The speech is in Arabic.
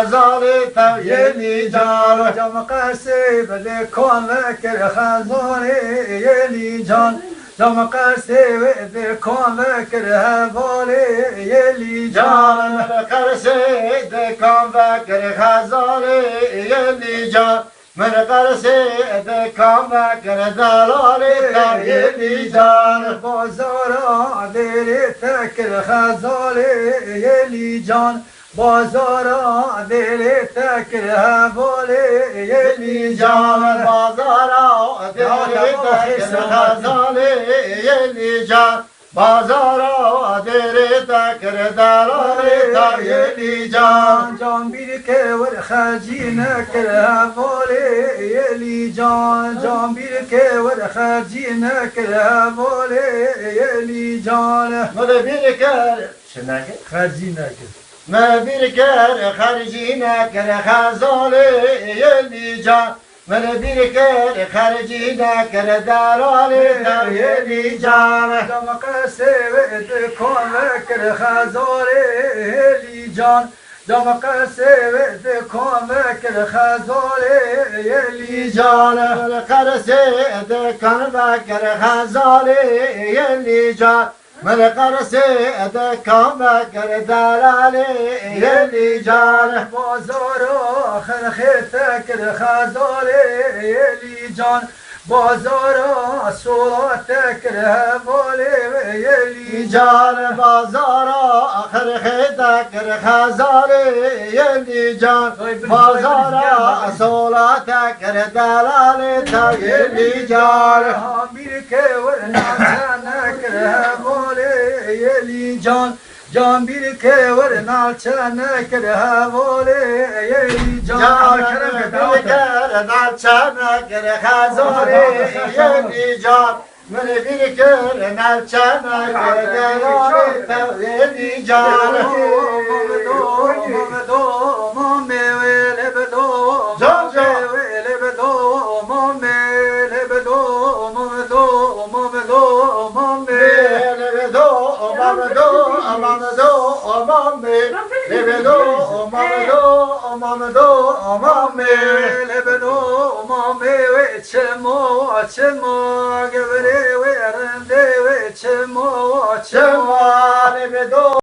خزال تویلی جان جام قرسی بده کن کر خزانه یلی جان جام قرسی بده کن کر حواله یلی جان جان قرسه دکان بکر خزال یلی جان من قرسه دکان بکر دلال تویلی جان بازارا دیر تکر خزاله یلی جان بازارا دیر تکر حواله یلی جان بازارا دری تکر خزال یلی جان بازارا دری تکر دلال تویلی جان جان جان bir kever خرجینه کر حواله یلی جان جان bir kever خرجینه کر حواله یلی جان مده bir ما bir kere harcine kere hazale yeli can Mene bir kere harcine kere darale dar yeli can Cam kasvet kon kır khazore heli can Cam kasvet kon kır khazore heli Can hazale yeli can Mene karse de kan ve kere darale yeli can بازارا خرخت کر خزاره هلی جان بازارا صورت کر حواله هلی جان جان بازارا آخر خیدا کر خزاره یلی جان بازارا سولات کر دلال yeli can Can bir kevar nalçana ker havale yeli can. Can kerem ker nalçana ker hazare yeli can. Mene bir kere nalçana ker devare fevveli can Mumdum mumdum mevele bedum mevele bedum mevele bedum mumdum mumdum amamedo amame. Lebedo amamedo amamedo amame. lebedo amame. Ve çemo çemo. Gevere ve rende ve çemo çemo. Lebedo